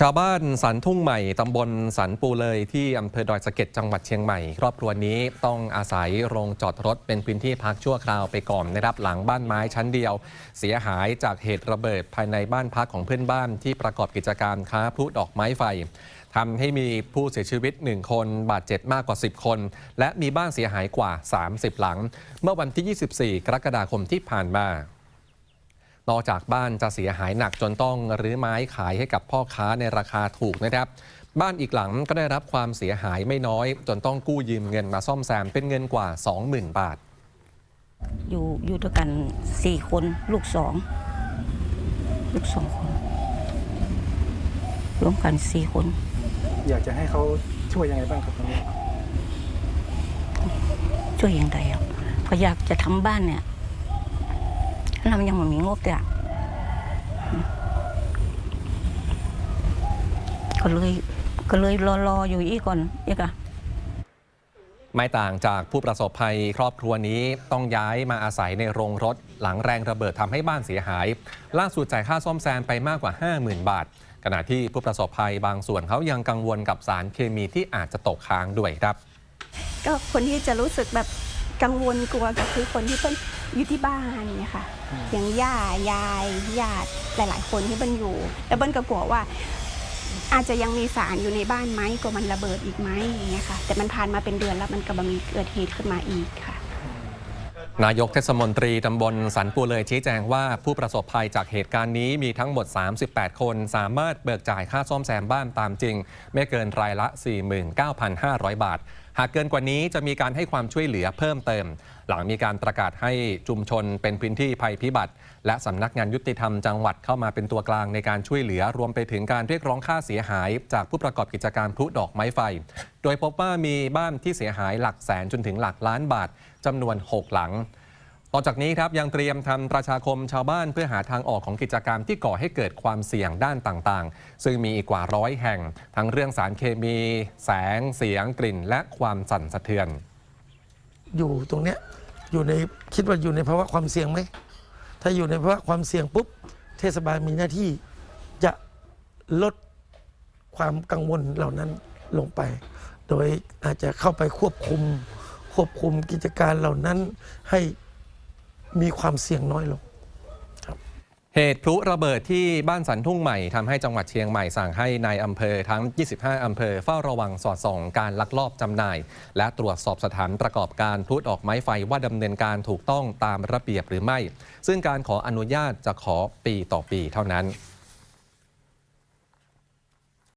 ชาวบ้านสันทุ่งใหม่ตำบลสันปูเลยที่อำเภอดอยสะเก็ดจังหวัดเชียงใหม่ ครอบครัวนี้ต้องอาศัยโรงจอดรถเป็นพื้นที่พักชั่วคราวไปก่อนนะครับหลังบ้านไม้ชั้นเดียว เสียหายจากเหตุระเบิดภายในบ้านพักของเพื่อนบ้านที่ประกอบกิจการค้าพลุดอกไม้ไฟทำให้มีผู้เสียชีวิต 1 คนบาดเจ็บมากกว่า 10 คน และมีบ้านเสียหายกว่า 30 หลัง เมื่อวันที่ 24 กรกฎาคมที่ผ่านมา นอกจากบ้านจะเสียหายหนักจนต้องรื้อไม้ขายให้กับพ่อค้าในราคาถูกนะครับ บ้านอีกหลังก็ได้รับความเสียหายไม่น้อย จนต้องกู้ยืมเงินมาซ่อมแซมเป็นเงินกว่า 20,000 บาท อยู่อยู่ด้วยกันสี่คนลูกสองลูกสองคนรวมกันสี่คน อยากจะให้เขาช่วยยังไงบ้างครับตรงนี้ ช่วยยังไงอะก็อยากจะทำบ้านเนี่ย เรายังไม่มีงบเลยอะก็เลยก็เลยรอรออยู่อีกก่อนอีกอะไม่ต่างจากผู้ประสบภัยครอบครัวนี้ต้องย้ายมาอาศัยในโรงรถ หลังแรงระเบิดทำให้บ้านเสียหาย ล่าสุดจ่ายค่าซ่อมแซมไปมากกว่า 50,000 บาท ขณะที่ผู้ประสบภัยบางส่วนเขายังกังวลกับสารเคมีที่อาจจะตกค้างด้วยครับ ก็คนที่จะรู้สึกแบบกังวลกลัวก็คือคนที่เพิ่น อยู่ที่บ้านเนี่ยค่ะอย่างย่ายายญาติหลาย ๆ คนที่เปิ้นอยู่ แล้วเปิ้นก็กลัวว่า อาจจะยังมีสารอยู่ในบ้านไหมกลัวมันระเบิดอีกไหมอย่างเงี้ยค่ะ แต่มันผ่านมาเป็นเดือนแล้วมันก็บมีเกิดเหตุขึ้นมาอีกค่ะนายกเทศมนตรีตำบลสันปูเลยชี้แจงว่าผู้ประสบภัยจากเหตุการณ์นี้มีทั้งหมด 38 คน สามารถเบิกจ่ายค่าซ่อมแซมบ้านตามจริง ไม่เกินรายละ 49,500 บาท หากเกินกว่านี้จะมีการให้ความช่วยเหลือเพิ่มเติม หลังมีการประกาศให้ชุมชนเป็นพื้นที่ภัยพิบัติ และสำนักงานยุติธรรมจังหวัดเข้ามาเป็นตัวกลางในการช่วยเหลือ รวมไปถึงการเรียกร้องค่าเสียหาย จากผู้ประกอบกิจการพลุดอกไม้ไฟ โดยพบว่ามีบ้านที่เสียหายหลักแสนจนถึงหลักล้านบาทจำนวน 6 หลัง ต่อจากนี้ครับยังเตรียมทำประชาคมชาวบ้านเพื่อหาทางออกของกิจกรรมที่ก่อให้เกิดความเสี่ยงด้านต่างๆ ซึ่งมีอีกกว่าร้อยแห่ง ทั้งเรื่องสารเคมี แสง เสียงกลิ่น และความสั่นสะเทือน อยู่ตรงเนี้ยอยู่ในคิดว่าอยู่ในภาวะความเสี่ยงไหมถ้าอยู่ในภาวะความเสี่ยงปุ๊บ เทศบาลมีหน้าที่จะลดความกังวลเหล่านั้นลงไป โดยอาจจะเข้าไปควบคุมควบคุมกิจการเหล่านั้นให้ มีความเสี่ยงน้อยลงเหตุพลุระเบิดที่บ้านสันทุ่งใหม่ทำให้จังหวัดเชียงใหม่สั่งให้ในายอำเภอทั้ง 25 อำเภอเฝ้าระวังสอดส่องการลักลอบจำหน่าย และตรวจสอบสถานประกอบการพลุดอกไม้ไฟว่าดำเนินการถูกต้องตามระเบียบหรือไม่ ซึ่งการขออนุญาตจะขอปีต่อปีเท่านั้น